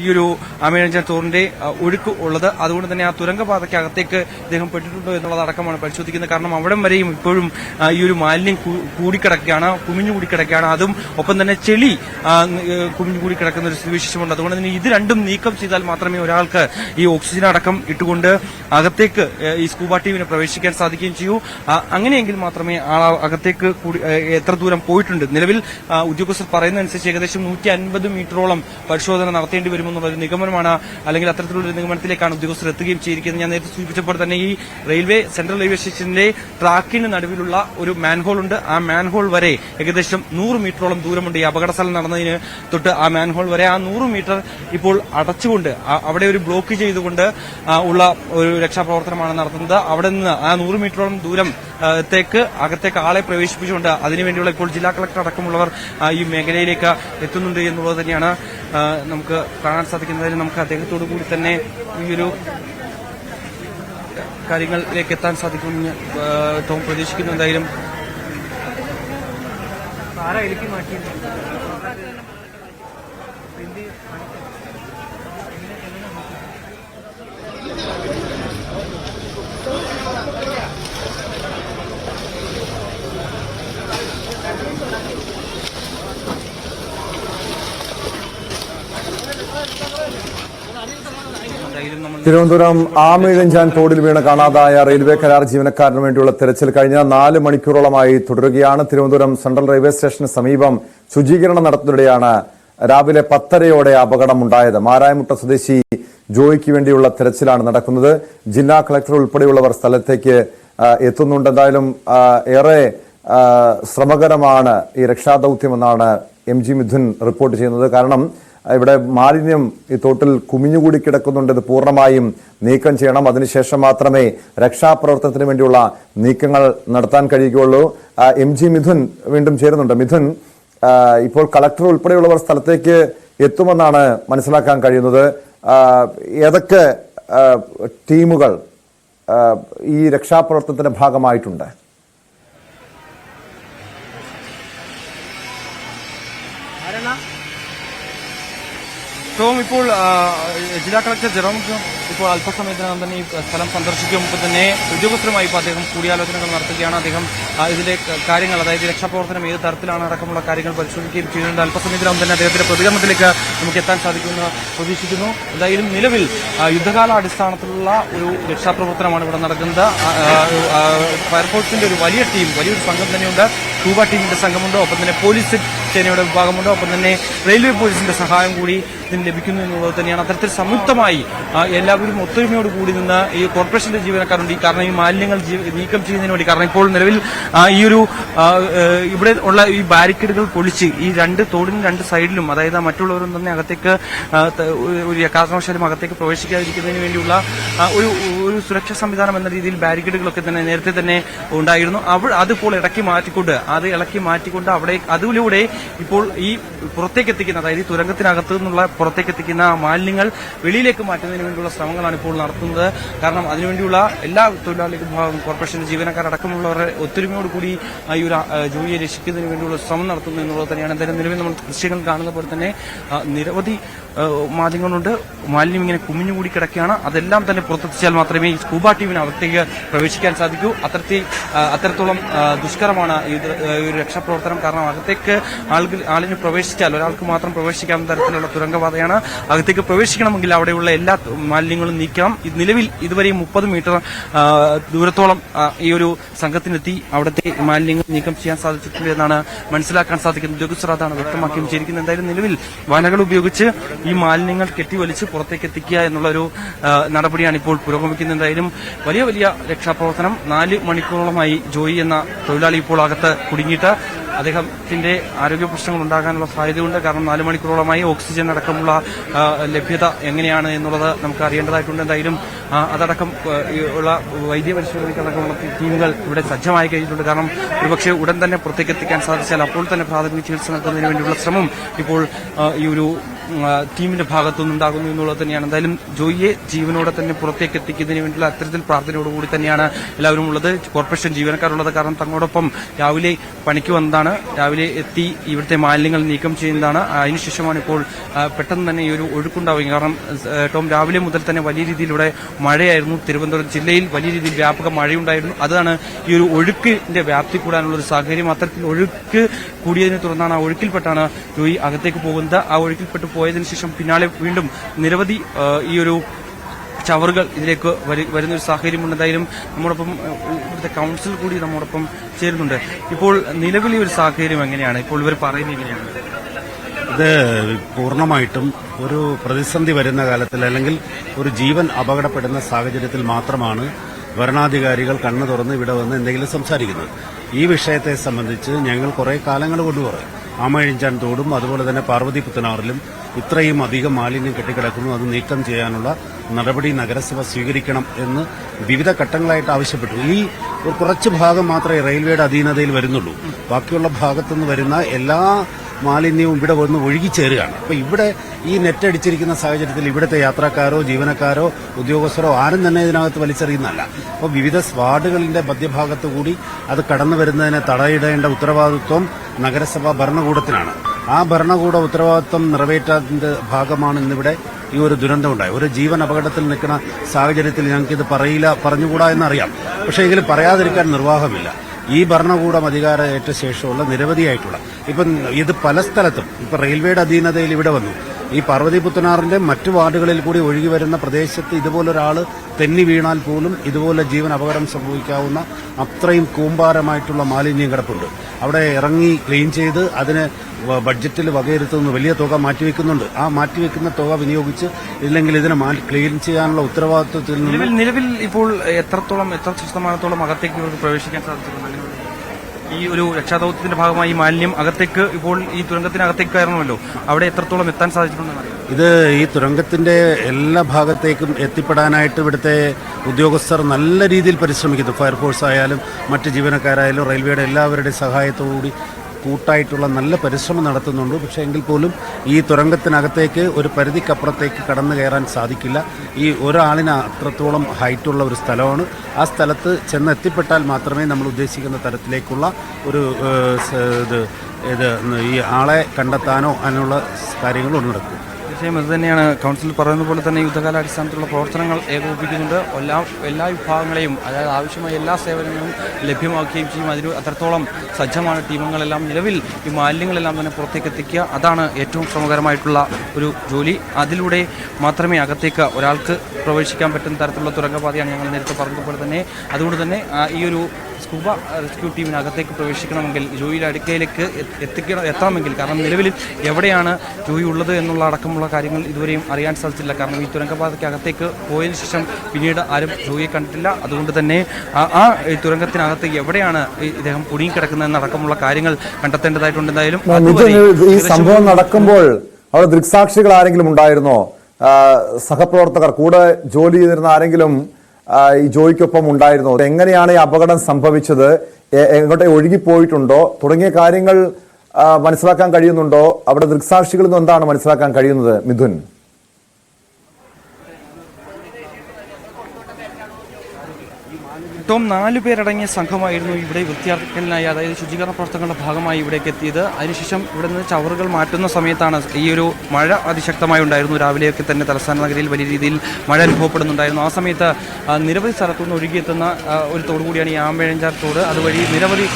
ഈ തോറിന്റെ ഒഴുക്ക് ഉള്ളത്. അതുകൊണ്ട് തന്നെ ആ തുരങ്കപാതയ്ക്ക് അകത്തേക്ക് ഇദ്ദേഹം പെട്ടിട്ടുണ്ടോ എന്നുള്ളത് അടക്കമാണ് പരിശോധിക്കുന്നത്. കാരണം അവിടം വരെയും ഇപ്പോഴും ഈ ഒരു മാലിന്യം കൂടിക്കിടക്കുകയാണ് കുമിഞ്ഞു കൂടിക്കിടക്കുകയാണ് അതും ഒപ്പം തന്നെ ചെളി കുമിഞ്ഞു കൂടി കിടക്കുന്ന ഒരു സ്ഥിതിവിശേഷമുണ്ട് അതുകൊണ്ട് തന്നെ ഇത് രണ്ടും നീക്കം ചെയ്താൽ മാത്രം മാത്രമേ ഒരാൾക്ക് ഈ ഓക്സിജൻ അടക്കം ഇട്ടുകൊണ്ട് അകത്തേക്ക് ഈ സ്കൂബ ടീമിന് പ്രവേശിക്കാൻ സാധിക്കുകയും ചെയ്യൂ. അങ്ങനെയെങ്കിൽ മാത്രമേ ആ അകത്തേക്ക് എത്ര ദൂരം പോയിട്ടുണ്ട്. നിലവിൽ ഉദ്യോഗസ്ഥർ പറയുന്നതനുസരിച്ച് ഏകദേശം നൂറ്റി അൻപത് മീറ്ററോളം പരിശോധന നടത്തേണ്ടി വരുമെന്നുള്ള ഒരു നിഗമനമാണ് അല്ലെങ്കിൽ അത്തരത്തിലുള്ള നിഗമനത്തിലേക്കാണ് ഉദ്യോഗസ്ഥർ എത്തുകയും ചെയ്തിരിക്കുന്നത്. ഞാൻ നേരത്തെ സൂചിപ്പിച്ചപ്പോൾ തന്നെ ഈ റെയിൽവേ സെൻട്രൽ റെയിൽവേ സ്റ്റേഷന്റെ ട്രാക്കിന് നടുവിലുള്ള ഒരു മാൻഹോൾ ഉണ്ട്. ആ മാൻഹോൾ വരെ ഏകദേശം നൂറ് മീറ്ററോളം ദൂരമുണ്ട് ഈ അപകട സ്ഥലം നടന്നതിന് തൊട്ട് ആ മാൻഹോൾ വരെ. ആ നൂറ് മീറ്റർ ഇപ്പോൾ അടച്ചുകൊണ്ട് ആ- അവിടെ ഒരു ബ്ലോക്ക് ചെയ്തുകൊണ്ട് ഉള്ള ഒരു രക്ഷാപ്രവർത്തനമാണ് നടത്തുന്നത്. അവിടെ നിന്ന് ആ നൂറ് മീറ്ററോളം ദൂരം ത്തേക്ക് അകത്തേക്ക് ആളെ പ്രവേശിപ്പിച്ചുകൊണ്ട് അതിനുവേണ്ടിയുള്ള ഇപ്പോൾ ജില്ലാ കളക്ടർ അടക്കമുള്ളവർ ഈ മേഖലയിലേക്ക് എത്തുന്നുണ്ട് എന്നുള്ളത് തന്നെയാണ് നമുക്ക് കാണാൻ സാധിക്കുന്നതിൽ നമുക്ക് അദ്ദേഹത്തോടു കൂടി തന്നെ ഈ ഒരു കാര്യങ്ങളിലേക്ക് എത്താൻ സാധിക്കുമെന്ന് ടോം പ്രതീക്ഷിക്കുന്നു. എന്തായാലും നമ്മൾ തിരുവനന്തപുരം ആമിഴഞ്ചാൻ തോടിൽ വീണ് കാണാതായ റെയിൽവേ കരാർ ജീവനക്കാരന് വേണ്ടിയുള്ള തെരച്ചിൽ കഴിഞ്ഞ നാല് മണിക്കൂറോളമായി തുടരുകയാണ്. തിരുവനന്തപുരം സെൻട്രൽ റെയിൽവേ സ്റ്റേഷന് സമീപം ശുചീകരണം നടത്തുന്നതിനിടെയാണ് രാവിലെ പത്തരയോടെ അപകടമുണ്ടായത്. മാരായമുട്ട സ്വദേശി ജോയിക്ക് വേണ്ടിയുള്ള തെരച്ചിലാണ് നടക്കുന്നത്. ജില്ലാ കളക്ടർ ഉൾപ്പെടെയുള്ളവർ സ്ഥലത്തേക്ക് എത്തുന്നുണ്ട്. എന്തായാലും ഏറെ ശ്രമകരമാണ് ഈ രക്ഷാദൗത്യമെന്നാണ് എം ജി മിഥുൻ റിപ്പോർട്ട് ചെയ്യുന്നത്. കാരണം ഇവിടെ മാലിന്യം ഈ തോട്ടിൽ കുമിഞ്ഞുകൂടി കിടക്കുന്നുണ്ട്. ഇത് പൂർണമായും നീക്കം ചെയ്യണം. അതിനുശേഷം മാത്രമേ രക്ഷാപ്രവർത്തനത്തിന് വേണ്ടിയുള്ള നീക്കങ്ങൾ നടത്താൻ കഴിയുകയുള്ളൂ. എം ജി മിഥുൻ വീണ്ടും ചേരുന്നുണ്ട്. മിഥുൻ ഇപ്പോൾ കളക്ടർ ഉൾപ്പെടെയുള്ളവർ സ്ഥലത്തേക്ക് എത്തുമെന്നാണ് മനസ്സിലാക്കാൻ കഴിയുന്നത്. ഏതൊക്കെ ടീമുകൾ ഈ രക്ഷാപ്രവർത്തനത്തിന്റെ ഭാഗമായിട്ടുണ്ട്? ടോം ഇപ്പോൾ ജില്ലാ കളക്ടർ ജെറോം ഇപ്പോൾ അല്പസമയത്തിനകം തന്നെ ഈ സ്ഥലം സന്ദർശിക്കും മുമ്പ് തന്നെ ഉദ്യോഗസ്ഥരുമായി ഇപ്പോൾ അദ്ദേഹം കൂടിയാലോചനകൾ നടത്തുകയാണ്. അദ്ദേഹം ഇതിലെ കാര്യങ്ങൾ അതായത് രക്ഷാപ്രവർത്തനം ഏത് തരത്തിലാണ് അടക്കമുള്ള കാര്യങ്ങൾ പരിശോധിക്കുകയും ചെയ്യുന്നുണ്ട്. അല്പസമയത്തിനകം തന്നെ അദ്ദേഹത്തിന്റെ പ്രതികരണത്തിലേക്ക് നമുക്ക് എത്താൻ സാധിക്കുമെന്ന് പ്രതീക്ഷിക്കുന്നു. എന്തായാലും നിലവിൽ യുദ്ധകാലാടിസ്ഥാനത്തിലുള്ള ഒരു രക്ഷാപ്രവർത്തനമാണ് ഇവിടെ നടക്കുന്നത്. ഫയർഫോഴ്സിന്റെ ഒരു വലിയ ടീം വലിയൊരു സംഘം തന്നെയുണ്ട്. ടൂബ ടീമിന്റെ സംഘമുണ്ട്. ഒപ്പം തന്നെ പോലീസ് സേനയുടെ വിഭാഗമുണ്ട്. ഒപ്പം തന്നെ റെയിൽവേ പോലീസിന്റെ സഹായം കൂടി ഇതിന് ലഭിക്കുന്നു എന്നുള്ളത് തന്നെയാണ് അത്തരത്തിൽ സംയുക്തമായി എല്ലാവരും ഒത്തൊരുമയോട് കൂടി നിന്ന് ഈ കോർപ്പറേഷന്റെ ജീവനക്കാരുണ്ട്. ഈ കാരണം ഈ മാലിന്യങ്ങൾ നീക്കം ചെയ്യുന്നതിന് വേണ്ടി. കാരണം ഇപ്പോൾ നിലവിൽ ഈ ഒരു ഇവിടെ ഉള്ള ഈ ബാരിക്കേഡുകൾ പൊളിച്ച് ഈ രണ്ട് തോടിനും രണ്ട് സൈഡിലും അതായത് മറ്റുള്ളവരും തന്നെ അകത്തേക്ക് ഒരു കാരണവശാലും അകത്തേക്ക് പ്രവേശിക്കാതിരിക്കുന്നതിന് വേണ്ടിയുള്ള ഒരു ഒരു സുരക്ഷാ സംവിധാനം എന്ന രീതിയിൽ ബാരിക്കേഡുകളൊക്കെ തന്നെ നേരത്തെ തന്നെ ഉണ്ടായിരുന്നു. അവ അതിപ്പോൾ ഇളക്കി മാറ്റിക്കൊണ്ട് അത് ഇളക്കി മാറ്റിക്കൊണ്ട് അവിടെ അതിലൂടെ ഇപ്പോൾ ഈ പുറത്തേക്ക് എത്തിക്കുന്ന അതായത് ഈ തുരങ്കത്തിനകത്ത് നിന്നുള്ള പുറത്തേക്ക് എത്തിക്കുന്ന മാലിന്യങ്ങൾ വെളിയിലേക്ക് മാറ്റുന്നതിന് വേണ്ടിയുള്ള ശ്രമങ്ങളാണ് ഇപ്പോൾ നടത്തുന്നത്. കാരണം അതിനുവേണ്ടിയുള്ള എല്ലാ തൊഴിലാളി വിഭാഗം ജീവനക്കാർ ജീവനക്കാരടക്കമുള്ളവരുടെ ഒത്തൊരുമയോട് കൂടി ഈ ഒരു ജോലിയെ രക്ഷിക്കുന്നതിന് വേണ്ടിയുള്ള ശ്രമം നടത്തുന്നു എന്നുള്ളത് തന്നെയാണ്. എന്തായാലും നിലവിൽ നമ്മൾ ദൃശ്യങ്ങൾ കാണുന്ന പോലെ തന്നെ നിരവധി മാലിന്യങ്ങളുണ്ട് മാലിന്യം ഇങ്ങനെ കുമിഞ്ഞുകൂടി കിടക്കുകയാണ്. അതെല്ലാം തന്നെ പുറത്തെത്തിച്ചാൽ മാത്രമേ ഈ സ്കൂബ ടീമിന് അകത്തേക്ക് പ്രവേശിക്കാൻ സാധിക്കൂ. അത്തരത്തിൽ അത്തരത്തോളം ദുഷ്കരമാണ് ഈ ഒരു രക്ഷാപ്രവർത്തനം. കാരണം അകത്തേക്ക് ആളുകൾ ആളിന് പ്രവേശിച്ചാൽ ഒരാൾക്ക് മാത്രം പ്രവേശിക്കാവുന്ന തരത്തിലുള്ള തുരങ്കപാതയാണ്. അകത്തേക്ക് പ്രവേശിക്കണമെങ്കിൽ അവിടെയുള്ള എല്ലാ മാലിന്യങ്ങളും നീക്കണം. നിലവിൽ ഇതുവരെ മുപ്പത് മീറ്റർ ദൂരത്തോളം ഈ ഒരു സംഘത്തിനെത്തി അവിടുത്തെ മാലിന്യങ്ങൾ നീക്കം ചെയ്യാൻ സാധിച്ചിട്ടുണ്ട് എന്നാണ് മനസ്സിലാക്കാൻ സാധിക്കുന്നത്. ഉദ്യോഗസ്ഥർ അതാണ് വ്യക്തമാക്കുകയും ചെയ്തിരിക്കുന്നത്. എന്തായാലും നിലവിൽ വനകൾ ഉപയോഗിച്ച് ഈ മാലിന്യങ്ങൾ കെട്ടിവലിച്ച് പുറത്തേക്ക് എത്തിക്കുക എന്നുള്ളൊരു നടപടിയാണ് ഇപ്പോൾ പുരോഗമിക്കുന്നതായാലും വലിയ വലിയ രക്ഷാപ്രവർത്തനം നാല് മണിക്കൂറോളമായി ജോയി എന്ന തൊഴിലാളി ഇപ്പോൾ അകത്ത് കുടുങ്ങിയിട്ട് അദ്ദേഹത്തിന്റെ ആരോഗ്യ പ്രശ്നങ്ങൾ ഉണ്ടാകാനുള്ള സാധ്യതയുണ്ട്. കാരണം നാല് മണിക്കൂറോളമായി ഓക്സിജൻ അടക്കമുള്ള ലഭ്യത എങ്ങനെയാണ് എന്നുള്ളത് നമുക്ക് അറിയേണ്ടതായിട്ടുണ്ട്. എന്തായാലും അതടക്കം ഉള്ള വൈദ്യ പരിശോധനയ്ക്കടക്കമുള്ള ടീമുകൾ ഇവിടെ സജ്ജമായി കഴിഞ്ഞിട്ടുണ്ട്. കാരണം ഒരുപക്ഷെ ഉടൻ തന്നെ പുറത്തേക്ക് എത്തിക്കാൻ സാധിച്ചാൽ അപ്പോൾ തന്നെ പ്രാഥമിക ചികിത്സ നൽകുന്നതിന് വേണ്ടിയുള്ള ശ്രമം ഇപ്പോൾ ഈ ഒരു ആ, ഭാഗത്തുനിന്ന് ഉണ്ടാകുന്നു എന്നുള്ളത് തന്നെയാണ്. എന്തായാലും ജോയിയെ ജീവനോടെ തന്നെ പുറത്തേക്ക് എത്തിക്കുന്നതിന് വേണ്ടിയുള്ള അത്തരത്തിൽ പ്രാർത്ഥനയോടുകൂടി തന്നെയാണ് എല്ലാവരും ഉള്ളത്. കോർപ്പറേഷൻ ജീവനക്കാരുള്ളത് കാരണം തങ്ങളോടൊപ്പം രാവിലെ പണിക്ക് വന്നതാണ്. രാവിലെ എത്തി ഇവിടുത്തെ മാലിന്യങ്ങൾ നീക്കം ചെയ്യുന്നതാണ്. അതിനുശേഷമാണ് ഇപ്പോൾ പെട്ടെന്ന് തന്നെ ഈ ഒരു ഒഴുക്കുണ്ടാവുകയും കാരണം ടോം രാവിലെ മുതൽ തന്നെ വലിയ രീതിയിലൂടെ മഴയായിരുന്നു. തിരുവനന്തപുരം ജില്ലയിൽ വലിയ രീതിയിൽ വ്യാപക മഴയുണ്ടായിരുന്നു. അതാണ് ഈ ഒരു ഒഴുക്കിന്റെ വ്യാപ്തി കൂടാനുള്ള ഒരു സാഹചര്യം. അത്തരത്തിൽ ഒഴുക്ക് കൂടിയതിനെ തുടർന്നാണ് ആ ഒഴുക്കിൽപ്പെട്ടാണ് ജോയി അകത്തേക്ക് പോകുന്നത്. ആ ഒഴുക്കിൽപ്പെട്ട് പോയതിനു ശേഷം പിന്നാലെ വീണ്ടും നിരവധി ഈ ഒരു ചവറുകൾ ഇതിലേക്ക് വരു- വരുന്ന ഒരു സാഹചര്യമുണ്ട് എന്തായാലും നമ്മോടൊപ്പം ഇവിടുത്തെ കൗൺസിൽ കൂടി നമ്മോടൊപ്പം ചേരുന്നുണ്ട്. ഇപ്പോൾ നിലവിലെ ഒരു സാഹചര്യം എങ്ങനെയാണ്? ഇപ്പോൾ ഇവർ പറയുന്നത് എങ്ങനെയാണ്? ഇത് പൂർണമായിട്ടും ഒരു പ്രതിസന്ധി വരുന്ന കാലത്തിൽ അല്ലെങ്കിൽ ഒരു ജീവൻ അപകടപ്പെടുന്ന സാഹചര്യത്തിൽ മാത്രമാണ് ഭരണാധികാരികൾ കണ്ണു തുറന്ന് ഇവിടെ വന്ന് എന്തെങ്കിലും സംസാരിക്കുന്നത്. ഈ വിഷയത്തെ സംബന്ധിച്ച് ഞങ്ങൾ കുറെ കാലങ്ങൾ കൊണ്ട് പറയും. ആമഴിഞ്ചാൻ തോടും അതുപോലെ തന്നെ പാർവതി പുത്തനാറിലും ഇത്രയും അധികം മാലിന്യം കെട്ടിക്കിടക്കുന്നു. അത് നീക്കം ചെയ്യാനുള്ള നടപടി നഗരസഭ സ്വീകരിക്കണം എന്ന് വിവിധ ഘട്ടങ്ങളായിട്ട് ആവശ്യപ്പെട്ടു. ഈ കുറച്ച് ഭാഗം മാത്രമേ റെയിൽവേയുടെ അധീനതയിൽ വരുന്നുള്ളൂ. ബാക്കിയുള്ള ഭാഗത്തുനിന്ന് വരുന്ന എല്ലാ മാലിന്യവും ഇവിടെ വന്ന് ഒഴുകിച്ചേരുകയാണ്. അപ്പോൾ ഇവിടെ ഈ നെറ്റ് അടിച്ചിരിക്കുന്ന സാഹചര്യത്തിൽ ഇവിടുത്തെ യാത്രക്കാരോ ജീവനക്കാരോ ഉദ്യോഗസ്ഥരോ ആരും തന്നെ ഇതിനകത്ത് വലിച്ചെറിയുന്നതല്ല. അപ്പോൾ വിവിധ വാർഡുകളിന്റെ മധ്യഭാഗത്തു കൂടി അത് കടന്നു വരുന്നതിനെ തടയിടേണ്ട ഉത്തരവാദിത്വം നഗരസഭാ ഭരണകൂടത്തിനാണ്. ആ ഭരണകൂട ഉത്തരവാദിത്വം നിറവേറ്റാതിന്റെ ഭാഗമാണ് ഇന്നിവിടെ ഈ ഒരു ദുരന്തം ഉണ്ടായി ഒരു ജീവൻ അപകടത്തിൽ നിൽക്കുന്ന സാഹചര്യത്തിൽ ഞങ്ങൾക്കിത് പറയില്ല പറഞ്ഞുകൂടാ എന്നറിയാം. പക്ഷേ എങ്കിലും പറയാതിരിക്കാൻ നിർവാഹമില്ല. ഈ ഭരണകൂടം അധികാരമേറ്റ ശേഷമുള്ള നിരവധിയായിട്ടുള്ള ഇപ്പം ഇത് പല സ്ഥലത്തും ഇപ്പം റെയിൽവേയുടെ അധീനതയിൽ ഇവിടെ വന്നു. ഈ പാർവതി പുത്തനാറിന്റെ മറ്റു വാർഡുകളിൽ കൂടി ഒഴുകി വരുന്ന പ്രദേശത്ത് ഇതുപോലൊരാൾ തെന്നി വീണാൽ പോലും ഇതുപോലെ ജീവൻ അപകടം സംഭവിക്കാവുന്ന അത്രയും കൂമ്പാരമായിട്ടുള്ള മാലിന്യം കിടപ്പുണ്ട്. അവിടെ ഇറങ്ങി ക്ലീൻ ചെയ്ത് അതിന് ബഡ്ജറ്റിൽ വകയിരുത്തുന്ന വലിയ തുക മാറ്റിവെക്കുന്നുണ്ട്. ആ മാറ്റിവെക്കുന്ന തുക വിനിയോഗിച്ച് ഇല്ലെങ്കിൽ ഇതിനെ ക്ലീൻ ചെയ്യാനുള്ള ഉത്തരവാദിത്വത്തിൽ നിലവിൽ ഇപ്പോൾ എത്രത്തോളം എത്ര ശതമാനത്തോളം അകത്തേക്ക് പ്രവേശിക്കാൻ സാധിച്ചിട്ടുണ്ട്? ഈ ഒരു രക്ഷാദൌത്യത്തിന്റെ ഭാഗമായി മാലിന്യം അകത്തേക്ക് ഇപ്പോൾ ഈ തുരങ്കത്തിനകത്തേക്ക് കയറണമല്ലോ. അവിടെ എത്രത്തോളം എത്താൻ സാധിച്ചിട്ടുണ്ടെന്ന് ഇത് ഈ തുരങ്കത്തിന്റെ എല്ലാ ഭാഗത്തേക്കും എത്തിപ്പെടാനായിട്ട് ഇവിടുത്തെ ഉദ്യോഗസ്ഥർ നല്ല രീതിയിൽ പരിശ്രമിക്കുന്നു. ഫയർഫോഴ്സ് ആയാലും മറ്റ് ജീവനക്കാരായാലും റെയിൽവേയുടെ എല്ലാവരുടെയും സഹായത്തോടുകൂടി കൂട്ടായിട്ടുള്ള നല്ല പരിശ്രമം നടത്തുന്നുണ്ട്. പക്ഷേ എങ്കിൽ പോലും ഈ തുരങ്കത്തിനകത്തേക്ക് ഒരു പരിധിക്കപ്പുറത്തേക്ക് കടന്നു കയറാൻ സാധിക്കില്ല. ഈ ഒരാളിന് അത്രത്തോളം ഹൈറ്റുള്ള ഒരു സ്ഥലമാണ്. ആ സ്ഥലത്ത് ചെന്ന് എത്തിപ്പെട്ടാൽ മാത്രമേ നമ്മൾ ഉദ്ദേശിക്കുന്ന തരത്തിലേക്കുള്ള ഒരു ഇത് ഇത് ഈ ആളെ കണ്ടെത്താനോ അങ്ങനെയുള്ള കാര്യങ്ങളൊന്നും നടക്കും. തീർച്ചയായും ഇത് തന്നെയാണ്. കൗൺസിൽ പറയുന്ന പോലെ തന്നെ യുദ്ധകാലാടിസ്ഥാനത്തിലുള്ള പ്രവർത്തനങ്ങൾ ഏകോപിപ്പിക്കുന്നുണ്ട്. എല്ലാ എല്ലാ വിഭാഗങ്ങളെയും അതായത് ആവശ്യമായ എല്ലാ സേവനങ്ങളും ലഭ്യമാക്കുകയും ചെയ്യും. അതിന് അത്രത്തോളം സജ്ജമാണ് ടീമുകളെല്ലാം. നിലവിൽ ഈ മാലിന്യങ്ങളെല്ലാം തന്നെ പുറത്തേക്ക് എത്തിക്കുക. അതാണ് ഏറ്റവും ശ്രമകരമായിട്ടുള്ള ഒരു ജോലി. അതിലൂടെ മാത്രമേ അകത്തേക്ക് ഒരാൾക്ക് പ്രവേശിക്കാൻ പറ്റുന്ന തരത്തിലുള്ള തുരങ്കപാതയാണ് ഞങ്ങൾ നേരത്തെ പറഞ്ഞതുപോലെ തന്നെ. അതുകൊണ്ട് തന്നെ ഈ ഒരു സ്കൂബ റെസ്ക്യൂ ടീമിന് അകത്തേക്ക് പ്രവേശിക്കണമെങ്കിൽ ജോയിയുടെ അടുക്കയിലേക്ക് എത്തിക്കണം എത്തണമെങ്കിൽ കാരണം നിലവിൽ എവിടെയാണ് ജോയി ഉള്ളത് എന്നുള്ള അടക്കമുള്ള കാര്യങ്ങൾ ഇതുവരെയും അറിയാൻ സാധിച്ചില്ല. കാരണം ഈ തുരങ്കപാതയ്ക്ക് അകത്തേക്ക് പോയതിനു ശേഷം പിന്നീട് ആരും ജോയിയെ കണ്ടിട്ടില്ല. അതുകൊണ്ട് തന്നെ ആ- ഈ തുരങ്കത്തിനകത്ത് എവിടെയാണ് ഇദ്ദേഹം കുടുങ്ങിക്കിടക്കുന്നതെന്ന് അടക്കമുള്ള കാര്യങ്ങൾ കണ്ടെത്തേണ്ടതായിട്ടുണ്ട്. എന്തായാലും ഈ സംഭവം നടക്കുമ്പോൾ അവിടെ ദൃക്സാക്ഷികൾ ആരെങ്കിലും ഉണ്ടായിരുന്നോ? സഹപ്രവർത്തകർ കൂടെ ജോലി ചെയ്തിരുന്ന ആരെങ്കിലും ഈ ജോയിക്കൊപ്പം ഉണ്ടായിരുന്നോ. എങ്ങനെയാണ് ഈ അപകടം സംഭവിച്ചത്? എങ്ങോട്ട് ഒഴുകിപ്പോയിട്ടുണ്ടോ? തുടങ്ങിയ കാര്യങ്ങൾ മനസ്സിലാക്കാൻ കഴിയുന്നുണ്ടോ? അവിടെ ദൃക്സാക്ഷികളിൽ നിന്ന് എന്താണ് മനസ്സിലാക്കാൻ കഴിയുന്നത് മിഥുൻ? ടോം നാലു പേരടങ്ങിയ സംഘമായിരുന്നു ഇവിടെ വൃത്തിയാക്കലിനായി അതായത് ശുചീകരണ പ്രവർത്തനങ്ങളുടെ ഭാഗമായി ഇവിടേക്ക് എത്തിയത്. അതിനുശേഷം ഇവിടെ നിന്ന് ചവറുകൾ മാറ്റുന്ന സമയത്താണ് ഈ ഒരു മഴ അതിശക്തമായി ഉണ്ടായിരുന്നു. രാവിലെയൊക്കെ തന്നെ തലസ്ഥാന നഗരിയിൽ വലിയ രീതിയിൽ മഴ അനുഭവപ്പെടുന്നുണ്ടായിരുന്നു. ആ സമയത്ത് നിരവധി സ്ഥലത്തുനിന്ന് ഒഴുകിയെത്തുന്ന ഒരു തോട് കൂടിയാണ് ഈ ആമ്പഴഞ്ചാർ തോട്. അതുവഴി നിരവധി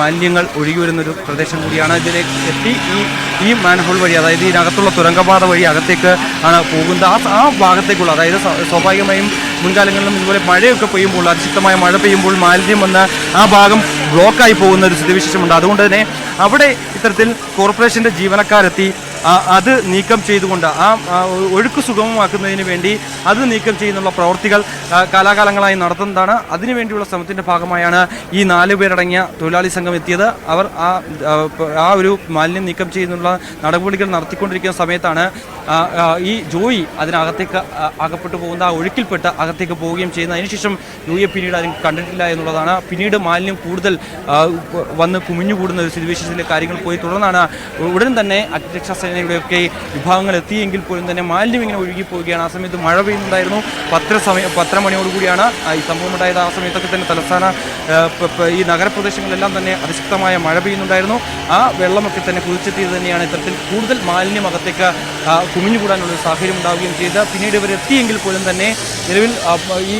മാലിന്യങ്ങൾ ഒഴുകി വരുന്നൊരു പ്രദേശം കൂടിയാണ് ഇതിലേക്ക് എത്തി. ഈ ഈ മാൻഹോൾ വഴി അതായത് ഇതിനകത്തുള്ള തുരങ്കപാത വഴി അകത്തേക്ക് ആണ് പോകുന്നത്. ആ ആ ഭാഗത്തേക്കുള്ള അതായത് സ്വാഭാവികമായും മുൻകാലങ്ങളിലും ഇതുപോലെ മഴയൊക്കെ പെയ്യുമ്പോൾ അതിശക്തമായ മഴ പെയ്യുമ്പോൾ മാലിന്യം വന്ന് ആ ഭാഗം ബ്ലോക്കായി പോകുന്ന ഒരു സ്ഥിതിവിശേഷമുണ്ട്. അതുകൊണ്ട് തന്നെ അവിടെ ഇത്തരത്തിൽ കോർപ്പറേഷന്റെ ജീവനക്കാരെത്തി അത് നീക്കം ചെയ്തുകൊണ്ട് ആ ഒഴുക്ക് സുഗമമാക്കുന്നതിന് വേണ്ടി അത് നീക്കം ചെയ്യുന്നുള്ള പ്രവൃത്തികൾ ആ, കാലാകാലങ്ങളായി നടത്തുന്നതാണ്. അതിനുവേണ്ടിയുള്ള ശ്രമത്തിന്റെ ഭാഗമായാണ് ഈ നാല് പേരടങ്ങിയ തൊഴിലാളി സംഘം എത്തിയത്. അവർ ആ ആ, ഒരു മാലിന്യം നീക്കം ചെയ്യുന്നുള്ള നടപടികൾ നടത്തിക്കൊണ്ടിരിക്കുന്ന സമയത്താണ് ഈ ജോയി അതിനകത്തേക്ക് അകപ്പെട്ടു പോകുന്ന ആ ഒഴുക്കിൽപ്പെട്ട് അകത്തേക്ക് പോവുകയും ചെയ്യുന്ന അതിനുശേഷം ജോയിയെ പിന്നീട് ആരും കണ്ടിട്ടില്ല എന്നുള്ളതാണ്. പിന്നീട് മാലിന്യം കൂടുതൽ വന്ന് കുമിഞ്ഞുകൂടുന്ന ഒരു സിറ്റുവേഷനിലെ കാര്യങ്ങൾ പോയി. തുടർന്നാണ് ഉടൻ തന്നെ അഗ്നിരക്ഷാസേനയുടെയൊക്കെ വിഭാഗങ്ങൾ എത്തിയെങ്കിൽ പോലും തന്നെ മാലിന്യം ഇങ്ങനെ ഒഴുകി പോവുകയാണ്. ആ സമയത്ത് മഴ പെയ്യുന്നുണ്ടായിരുന്നു. പത്ര സമയം പത്ര മണിയോടുകൂടിയാണ് ഈ സംഭവം ഉണ്ടായത് ആ സമയത്തൊക്കെ തന്നെ തലസ്ഥാന ഈ നഗരപ്രദേശങ്ങളിലെല്ലാം തന്നെ അതിശക്തമായ മഴ പെയ്യുന്നുണ്ടായിരുന്നു. ആ വെള്ളമൊക്കെ തന്നെ കുതിച്ചെത്തിയത് തന്നെയാണ് ഇത്തരത്തിൽ കൂടുതൽ മാലിന്യം അകത്തേക്ക് കുമിഞ്ഞുകൂടാനുള്ള സാഹചര്യം ഉണ്ടാവുകയും ചെയ്ത് പിന്നീട് ഇവർ എത്തിയെങ്കിൽ പോലും തന്നെ നിലവിൽ ഈ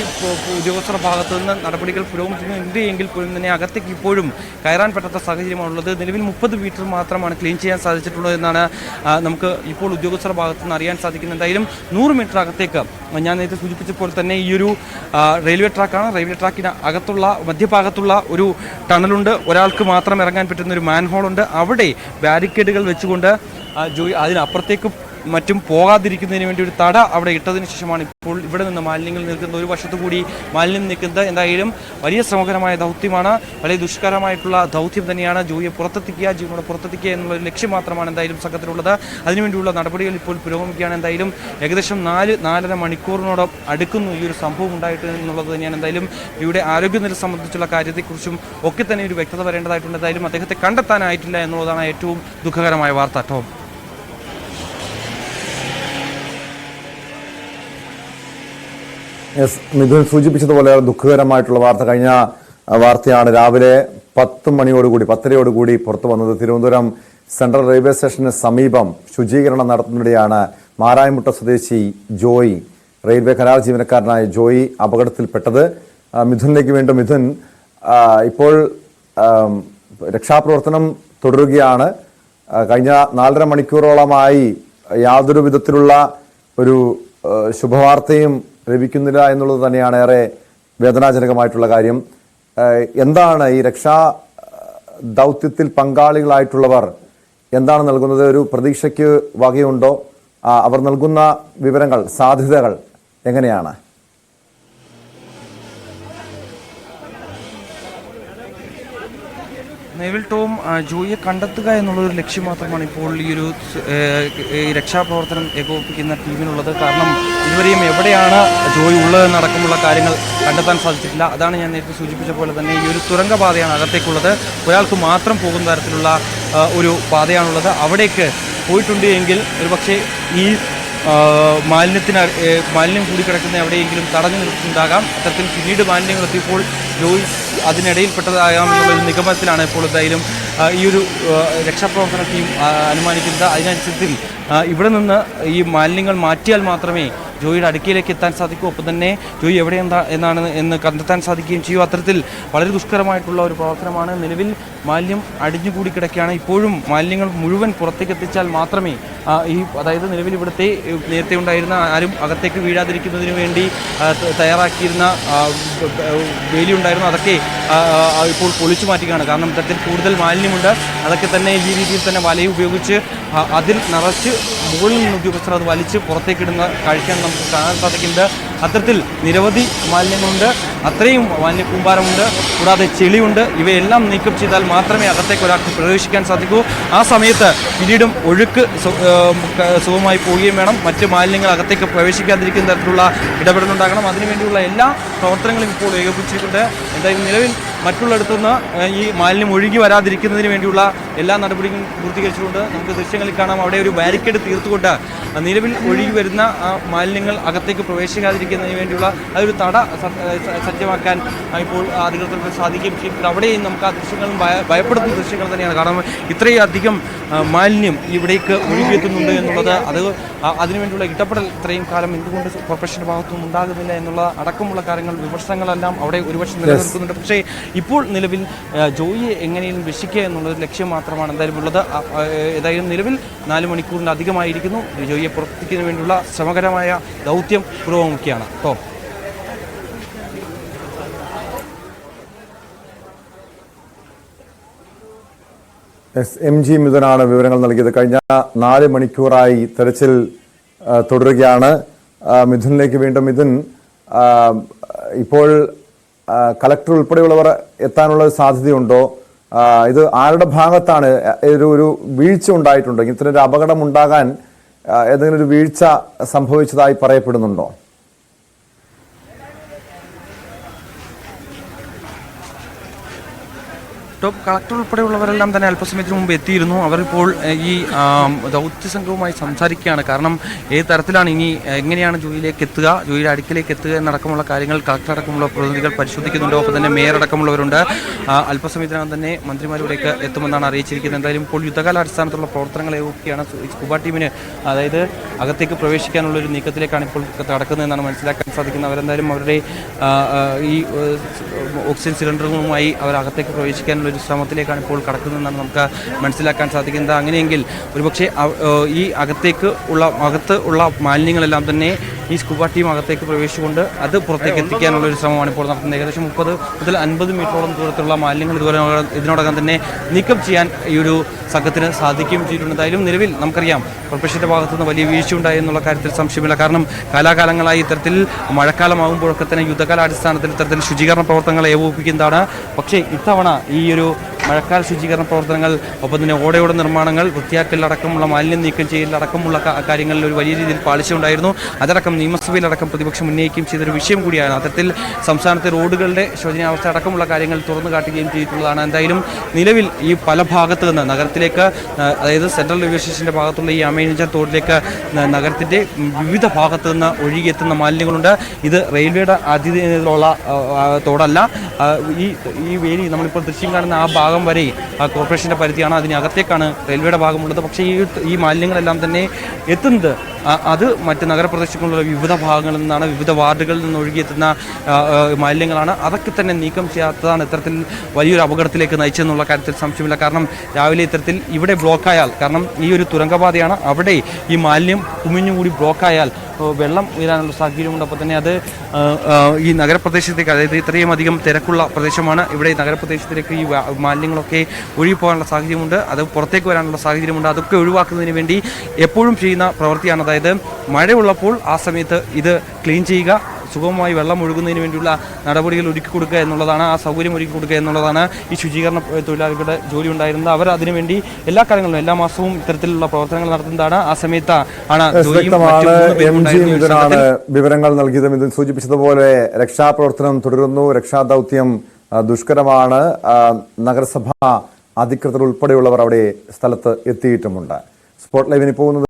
ഉദ്യോഗസ്ഥരുടെ ഭാഗത്തു നിന്ന് നടപടികൾ പുരോഗമിക്കുന്നുണ്ട് എങ്കിൽ പോലും തന്നെ അകത്തേക്ക് ഇപ്പോഴും കയറാൻ പറ്റാത്ത സാഹചര്യമാണുള്ളത്. നിലവിൽ മുപ്പത് മീറ്റർ മാത്രമാണ് ക്ലീൻ ചെയ്യാൻ സാധിച്ചിട്ടുള്ളത് എന്നാണ് നമുക്ക് ഇപ്പോൾ ഉദ്യോഗസ്ഥരുടെ ഭാഗത്തു നിന്ന് അറിയാൻ സാധിക്കുന്നത് എന്തായാലും നൂറ് മീറ്റർ അകത്തേക്ക് ഞാൻ നേരത്തെ സൂചിപ്പിച്ചപ്പോൾ തന്നെ ഈ ഒരു റെയിൽവേ ട്രാക്കാണ് റെയിൽവേ ട്രാക്കിന് അകത്തുള്ള മധ്യഭാഗത്തുള്ള ഒരു ടണലുണ്ട്. ഒരാൾക്ക് മാത്രം ഇറങ്ങാൻ പറ്റുന്ന ഒരു മാൻഹോൾ ഉണ്ട്. അവിടെ ബാരിക്കേഡുകൾ വെച്ചുകൊണ്ട് ജോയി അതിനപ്പുറത്തേക്ക് മറ്റും പോകാതിരിക്കുന്നതിന് വേണ്ടി ഒരു തട അവിടെ ഇട്ടതിന് ശേഷമാണ് ഇപ്പോൾ ഇവിടെ നിന്ന് മാലിന്യങ്ങൾ നിൽക്കുന്നത് ഒരു വശത്തു കൂടി മാലിന്യം നിൽക്കുന്നത്. എന്തായാലും വലിയ ശ്രമകരമായ ദൗത്യമാണ്. വളരെ ദുഷ്കരമായിട്ടുള്ള ദൗത്യം തന്നെയാണ് ജോയിയെ പുറത്തെത്തിക്കുക ജീവനോട് പുറത്തെത്തിക്കുക എന്നുള്ള ഒരു ലക്ഷ്യം മാത്രമാണ് എന്തായാലും സംഘത്തിലുള്ളത്. അതിനുവേണ്ടിയുള്ള നടപടികൾ ഇപ്പോൾ പുരോഗമിക്കുകയാണ്. എന്തായാലും ഏകദേശം നാല് നാലര മണിക്കൂറിനോട് അടുക്കുന്നു ഈ ഒരു സംഭവം ഉണ്ടായിട്ട് എന്നുള്ളത് തന്നെയാണ്. എന്തായാലും ഇവിടെ ആരോഗ്യനില സംബന്ധിച്ചുള്ള കാര്യത്തെക്കുറിച്ചും ഒക്കെ തന്നെ ഒരു വ്യക്തത വരേണ്ടതായിട്ടുണ്ട്. എന്തായാലും അദ്ദേഹത്തെ കണ്ടെത്താനായിട്ടില്ല എന്നുള്ളതാണ് ഏറ്റവും ദുഃഖകരമായ വാർത്ത. ടോം. എസ് മിഥുൻ സൂചിപ്പിച്ചതുപോലെ ദുഃഖകരമായിട്ടുള്ള വാർത്ത. കഴിഞ്ഞ വാർത്തയാണ് രാവിലെ പത്ത് മണിയോടുകൂടി പത്തരയോടുകൂടി പുറത്തു വന്നത്. തിരുവനന്തപുരം സെൻട്രൽ റെയിൽവേ സ്റ്റേഷന് സമീപം ശുചീകരണം നടത്തുന്നതിനിടെയാണ് മാരായമുട്ട സ്വദേശി ജോയി റെയിൽവേ കരാർ ജീവനക്കാരനായ ജോയി അപകടത്തിൽപ്പെട്ടത്. മിഥുനിലേക്ക് വീണ്ടും മിഥുൻ ഇപ്പോൾ രക്ഷാപ്രവർത്തനം തുടരുകയാണ്. കഴിഞ്ഞ നാലര മണിക്കൂറോളമായി യാതൊരു വിധത്തിലുള്ള ഒരു ശുഭവാർത്തയും ലഭിക്കുന്നില്ല എന്നുള്ളത് തന്നെയാണ് ഏറെ വേദനാജനകമായിട്ടുള്ള കാര്യം. എന്താണ് ഈ രക്ഷാ ദൗത്യത്തിൽ പങ്കാളികളായിട്ടുള്ളവർ എന്താണ് നൽകുന്നത്? ഒരു പ്രതീക്ഷയ്ക്ക് വകയുണ്ടോ? അവർ നൽകുന്ന വിവരങ്ങൾ സാധ്യതകൾ എങ്ങനെയാണ്? നെവിൽ ടോം ജോയിയെ കണ്ടെത്തുക എന്നുള്ള ഒരു ലക്ഷ്യം മാത്രമാണ് ഇപ്പോൾ ഈ ഒരു രക്ഷാപ്രവർത്തനം ഏകോപിപ്പിക്കുന്ന ടീമിനുള്ളത്. കാരണം ഇതുവരെയും എവിടെയാണ് ജോയി ഉള്ളതെന്നടക്കമുള്ള കാര്യങ്ങൾ കണ്ടെത്താൻ സാധിച്ചിട്ടില്ല. അതാണ് ഞാൻ നേരത്തെ സൂചിപ്പിച്ച പോലെ തന്നെ ഈ ഒരു തുരങ്കപാതയാണ് അകത്തേക്കുള്ളത്. ഒരാൾക്ക് മാത്രം പോകുന്ന തരത്തിലുള്ള ഒരു പാതയാണുള്ളത്. അവിടേക്ക് പോയിട്ടുണ്ട് എങ്കിൽ ഒരുപക്ഷെ ഈ മാലിന്യത്തിന് മാലിന്യം കൂടി കൂടിക്കിടക്കുന്ന എവിടെയെങ്കിലും തടഞ്ഞു നിർത്തിയിട്ടുണ്ടാകാം അത്തരത്തിൽ പിന്നീട് മാലിന്യങ്ങൾ എത്തിയപ്പോൾ ജോയി അതിനിടയിൽപ്പെട്ടതാകാം എന്നുള്ളൊരു നിഗമനത്തിലാണ് ഇപ്പോൾ എന്തായാലും ഈ ഒരു രക്ഷാപ്രവർത്തന ടീം അനുമാനിക്കുന്നത് അതിനനുസരിച്ച് ഇവിടെ നിന്ന് ഈ മാലിന്യങ്ങൾ മാറ്റിയാൽ മാത്രമേ ജോയിയുടെ അടുക്കയിലേക്ക് എത്താൻ സാധിക്കൂ. ഒപ്പം തന്നെ ജോയി എവിടെ എന്താ എന്നാണ് എന്ന് കണ്ടെത്താൻ സാധിക്കുകയും ചെയ്യും. അത്തരത്തിൽ വളരെ ദുഷ്കരമായിട്ടുള്ള ഒരു പ്രവർത്തനമാണ്. നിലവിൽ മാലിന്യം അടിഞ്ഞുകൂടി കിടക്കുകയാണ്. ഇപ്പോഴും മാലിന്യങ്ങൾ മുഴുവൻ പുറത്തേക്ക് എത്തിച്ചാൽ മാത്രമേ ഈ അതായത് നിലവിൽ ഇവിടുത്തെ നേരത്തെ ഉണ്ടായിരുന്ന ആരും അകത്തേക്ക് വീഴാതിരിക്കുന്നതിന് വേണ്ടി തയ്യാറാക്കിയിരുന്ന വേലി ഉണ്ടായിരുന്നു. അതൊക്കെ ഇപ്പോൾ പൊളിച്ചു മാറ്റുകയാണ്. കാരണം ഇത്തരത്തിൽ കൂടുതൽ മാലിന്യമുണ്ട് അതൊക്കെ തന്നെ ഈ രീതിയിൽ തന്നെ വലയ ഉപയോഗിച്ച് അതിൽ നിറച്ച് മുകളിൽ നിന്ന് ഉദ്യോഗസ്ഥർ അത് വലിച്ച് പുറത്തേക്കിടുന്ന കാഴ്ചയാണ് നമുക്ക് കാണാൻ സാധിക്കുന്നത്. അത്തരത്തിൽ നിരവധി മാലിന്യങ്ങളുണ്ട്. അത്രയും മാലിന്യ കൂമ്പാരമുണ്ട്. കൂടാതെ ചെളിയുണ്ട്. ഇവയെല്ലാം നീക്കം ചെയ്താൽ മാത്രമേ അകത്തേക്ക് ഒരാൾക്ക് പ്രവേശിക്കാൻ സാധിക്കൂ. ആ സമയത്ത് പിന്നീടും ഒഴുക്ക് സു- ഏം, ക- സുഗമമായി പോവുകയും വേണം. മറ്റ് മാലിന്യങ്ങൾ അകത്തേക്ക് പ്രവേശിക്കാതിരിക്കുന്ന തരത്തിലുള്ള ഇടപെടലുണ്ടാകണം അതിനുവേണ്ടിയുള്ള എല്ലാ പ്രവർത്തനങ്ങളും ഇപ്പോൾ ഏകോപിച്ചിട്ടുണ്ട് എന്തായാലും നിലവിൽ മറ്റുള്ളിടത്തുനിന്ന് നിന്ന് ഈ മാലിന്യം ഒഴുകി വരാതിരിക്കുന്നതിന് വേണ്ടിയുള്ള എല്ലാ നടപടികളും പൂർത്തീകരിച്ചുകൊണ്ട് നമുക്ക് ദൃശ്യങ്ങളിൽ കാണാം. അവിടെ ഒരു ബാരിക്കേഡ് തീർത്തുകൊണ്ട് നിലവിൽ ഒഴുകി വരുന്ന ആ മാലിന്യങ്ങൾ അകത്തേക്ക് പ്രവേശിക്കാതിരിക്കുന്നതിന് വേണ്ടിയുള്ള അതൊരു തട സജ്ജമാക്കാൻ ഇപ്പോൾ അധികൃതർക്ക് സാധിക്കും. പക്ഷേ അവിടെയും നമുക്ക് ആ ദൃശ്യങ്ങളും ഭയപ്പെടുത്തുന്ന ദൃശ്യങ്ങൾ തന്നെയാണ്. കാരണം ഇത്രയും അധികം ആ, മാലിന്യം ഇവിടേക്ക് ഒഴുകിയെത്തുന്നുണ്ട് എന്നുള്ളത് അത് അതിനുവേണ്ടിയുള്ള ഇടപെടൽ ഇത്രയും കാലം എന്തുകൊണ്ട് കോർപ്പറേഷന്റെ ഭാഗത്തുനിന്നും ഉണ്ടാകുന്നില്ല എന്നുള്ള അടക്കമുള്ള കാര്യങ്ങൾ വിമർശനങ്ങളെല്ലാം അവിടെ ഒരുപക്ഷെ നിലനിൽക്കുന്നുണ്ട്. പക്ഷേ ഇപ്പോൾ നിലവിൽ ജോയിയെ എങ്ങനെയും രക്ഷിക്കുക എന്നുള്ളത് ലക്ഷ്യം മാത്രമാണ് എന്തായാലും ഉള്ളത്. ഏതായാലും നിലവിൽ നാല് മണിക്കൂറിന് അധികമായിരിക്കുന്നു ജോയിയെ പുറത്തേക്കുന്നതിന് വേണ്ടിയുള്ള ശ്രമകരമായ ദൗത്യം പുരോഗമിക്കുകയാണ്. ടോം. എസ് എം ജി മിഥുനാണ് വിവരങ്ങൾ നൽകിയത്. കഴിഞ്ഞ നാല് മണിക്കൂറായി തെരച്ചിൽ തുടരുകയാണ്. മിഥുനിലേക്ക് വീണ്ടും മിഥുൻ ഇപ്പോൾ കളക്ടർ ഉൾപ്പെടെയുള്ളവർ എത്താനുള്ള സാധ്യതയുണ്ടോ? ഇത് ആരുടെ ഭാഗത്താണ്? ഒരു ഒരു വീഴ്ച ഉണ്ടായിട്ടുണ്ടോ? ഇത്തരം ഒരു അപകടം ഉണ്ടാകാൻ ഏതെങ്കിലും ഒരു വീഴ്ച സംഭവിച്ചതായി പറയപ്പെടുന്നുണ്ടോ? ടോപ്പ് കളക്ടർ ഉൾപ്പെടെയുള്ളവരെല്ലാം തന്നെ അല്പസമയത്തിന് മുമ്പ് എത്തിയിരുന്നു. അവരിപ്പോൾ ഈ ദൗത്യ സംഘവുമായി സംസാരിക്കുകയാണ്. കാരണം ഏത് തരത്തിലാണ് ഇനി എങ്ങനെയാണ് ജോയിലേക്ക് എത്തുക? ജോയിയുടെ അടുക്കിലേക്ക് എത്തുക എന്നടക്കമുള്ള കാര്യങ്ങൾ കളക്ടർ അടക്കമുള്ള പ്രതിനിധികൾ പരിശോധിക്കുന്നുണ്ട്. ഒപ്പം തന്നെ മേയർ അടക്കമുള്ളവരുണ്ട്. അല്പസമയത്തിനകം തന്നെ മന്ത്രിമാരിവിടേക്ക് എത്തുമെന്നാണ് അറിയിച്ചിരിക്കുന്നത്. എന്തായാലും ഇപ്പോൾ യുദ്ധകാല അടിസ്ഥാനത്തിലുള്ള പ്രവർത്തനങ്ങൾ ഏവൊക്കെയാണ് സ്കൂബ ടീമിന് അതായത് അകത്തേക്ക് പ്രവേശിക്കാനുള്ള ഒരു നീക്കത്തിലേക്കാണ് ഇപ്പോൾ കടക്കുന്നതെന്നാണ് മനസ്സിലാക്കാൻ സാധിക്കുന്നത്. അവരെന്തായാലും അവരുടെ ഈ ഓക്സിജൻ സിലിണ്ടറുകളുമായി അവർ അകത്തേക്ക് പ്രവേശിക്കാനുള്ള ഒരു ശ്രമത്തിലേക്കാണ് ഇപ്പോൾ കടക്കുന്നതെന്നാണ് നമുക്ക് മനസ്സിലാക്കാൻ സാധിക്കുന്നത്. അങ്ങനെയെങ്കിൽ ഒരുപക്ഷെ ഈ അകത്തേക്ക് ഉള്ള അകത്ത് ഉള്ള മാലിന്യങ്ങളെല്ലാം തന്നെ ഈ സ്കൂബ ടീം അകത്തേക്ക് പ്രവേശിച്ചുകൊണ്ട് അത് പുറത്തേക്ക് എത്തിക്കാനുള്ള ഒരു ശ്രമമാണ് ഇപ്പോൾ നടത്തുന്നത്. ഏകദേശം മുപ്പത് മുതൽ അൻപത് മീറ്ററോളം ദൂരത്തുള്ള മാലിന്യങ്ങൾ ഇതുപോലെ ഇതിനോടകം തന്നെ നീക്കം ചെയ്യാൻ ഈ ഒരു സംഘത്തിന് സാധിക്കുകയും ചെയ്തിട്ടുണ്ട്. എന്തായാലും നിലവിൽ നമുക്കറിയാം കോർപ്പറേഷന്റെ ഭാഗത്തു നിന്ന് വലിയ വീഴ്ച ഉണ്ടായി എന്നുള്ള കാര്യത്തിൽ സംശയമില്ല. കാരണം കാലാകാലങ്ങളായി ഇത്തരത്തിൽ മഴക്കാലമാകുമ്പോഴൊക്കെ തന്നെ യുദ്ധകാലാടിസ്ഥാനത്തിൽ ഇത്തരത്തിൽ ശുചീകരണ പ്രവർത്തനങ്ങൾ ഏകോപിപ്പിക്കുന്നതാണ്. പക്ഷേ ഇത്തവണ ഈ ഒരു മഴക്കാല ശുചീകരണ പ്രവർത്തനങ്ങൾ ഒപ്പം തന്നെ ഓടയോടെ നിർമ്മാണങ്ങൾ വൃത്തിയാക്കലടക്കമുള്ള മാലിന്യം നീക്കം ചെയ്യലടക്കമുള്ള കാര്യങ്ങളിൽ ഒരു വലിയ രീതിയിൽ പാളിച്ച ഉണ്ടായിരുന്നു അതടക്കം നിയമസഭയിലടക്കം പ്രതിപക്ഷം ഉന്നയിക്കുകയും ചെയ്തൊരു വിഷയം കൂടിയാണ്. അത്തരത്തിൽ സംസ്ഥാനത്തെ റോഡുകളുടെ ശോചനീയാവസ്ഥ അടക്കമുള്ള കാര്യങ്ങൾ തുറന്നു കാട്ടുകയും ചെയ്തിട്ടുള്ളതാണ് എന്തായാലും നിലവിൽ ഈ പല ഭാഗത്തു നിന്ന് നഗരത്തിലേക്ക് അതായത് സെൻട്രൽ റെയിൽവേ സ്റ്റേഷന്റെ ഭാഗത്തുള്ള ഈ അമേനിച്ച തോട്ടിലേക്ക് നഗരത്തിന്റെ വിവിധ ഭാഗത്തു നിന്ന് ഒഴുകിയെത്തുന്ന മാലിന്യങ്ങളുണ്ട്. ഇത് റെയിൽവേയുടെ അതിഥിയിലുള്ള തോടല്ല. ഈ ഈ വേലി നമ്മളിപ്പോൾ ദൃശ്യം കാണുന്ന ആ ഭാഗം വരെ ആ കോർപ്പറേഷന്റെ പരിധിയാണ്. അതിനകത്തേക്കാണ് റെയിൽവേയുടെ ഭാഗമുള്ളത്. പക്ഷേ ഈ ഈ മാലിന്യങ്ങളെല്ലാം തന്നെ എത്തുന്നത് അത് മറ്റ് നഗരപ്രദേശങ്ങളിലുള്ള വിവിധ ഭാഗങ്ങളിൽ നിന്നാണ് വിവിധ വാർഡുകളിൽ നിന്ന് ഒഴുകിയെത്തുന്ന മാലിന്യങ്ങളാണ്. അതൊക്കെ തന്നെ നീക്കം ചെയ്യാത്തതാണ് ഇത്തരത്തിൽ വലിയൊരു അപകടത്തിലേക്ക് നയിച്ചെന്നുള്ള കാര്യത്തിൽ സംശയമില്ല. കാരണം രാവിലെ ഇത്തരത്തിൽ ഇവിടെ ബ്ലോക്കായാൽ കാരണം ഈ ഒരു തുരങ്കപാതയാണ് അവിടെ ഈ മാലിന്യം കുമിഞ്ഞുകൂടി ബ്ലോക്കായാൽ വെള്ളം ഉയരാനുള്ള സാഹചര്യമുണ്ട് അപ്പോൾ തന്നെ അത് ഈ നഗരപ്രദേശത്തേക്ക് അതായത് ഇത്രയും അധികം തിരക്കുള്ള പ്രദേശമാണ്. ഇവിടെ നഗരപ്രദേശത്തിലേക്ക് ഈ മാലിന്യങ്ങളൊക്കെ ഒഴുകിപ്പോകാനുള്ള സാഹചര്യമുണ്ട്. അത് പുറത്തേക്ക് വരാനുള്ള സാഹചര്യമുണ്ട്. അതൊക്കെ ഒഴിവാക്കുന്നതിന് വേണ്ടി എപ്പോഴും ചെയ്യുന്ന പ്രവൃത്തിയാണ്. അതായത് മഴയുള്ളപ്പോൾ ആ സമയത്ത് ഇത് ക്ലീൻ ചെയ്യുക സുഗമമായി വെള്ളം ഒഴുകുന്നതിന് വേണ്ടിയുള്ള നടപടികൾ ഒരുക്കി കൊടുക്കുക എന്നുള്ളതാണ് ആ സൗകര്യം ഒരുക്കി കൊടുക്കുക എന്നുള്ളതാണ് ഈ ശുചീകരണ തൊഴിലാളികളുടെ ജോലി ഉണ്ടായിരുന്നത്. അവർ അതിനുവേണ്ടി എല്ലാ കാര്യങ്ങളും എല്ലാ മാസവും ഇത്തരത്തിലുള്ള പ്രവർത്തനങ്ങൾ നടത്തുന്നതാണ്. ആ സമയത്ത് ആണ് വിവരങ്ങൾ നൽകിയതും ഇതിൽ സൂചിപ്പിച്ചതുപോലെ രക്ഷാപ്രവർത്തനം തുടരുന്നു. രക്ഷാദൗത്യം ദുഷ്കരമാണ്. നഗരസഭ അധികൃതർ ഉൾപ്പെടെയുള്ളവർ അവിടെ സ്ഥലത്ത് എത്തിയിട്ടുമുണ്ട്. സ്പോട്ട് ലൈവിന് പോകുന്നത്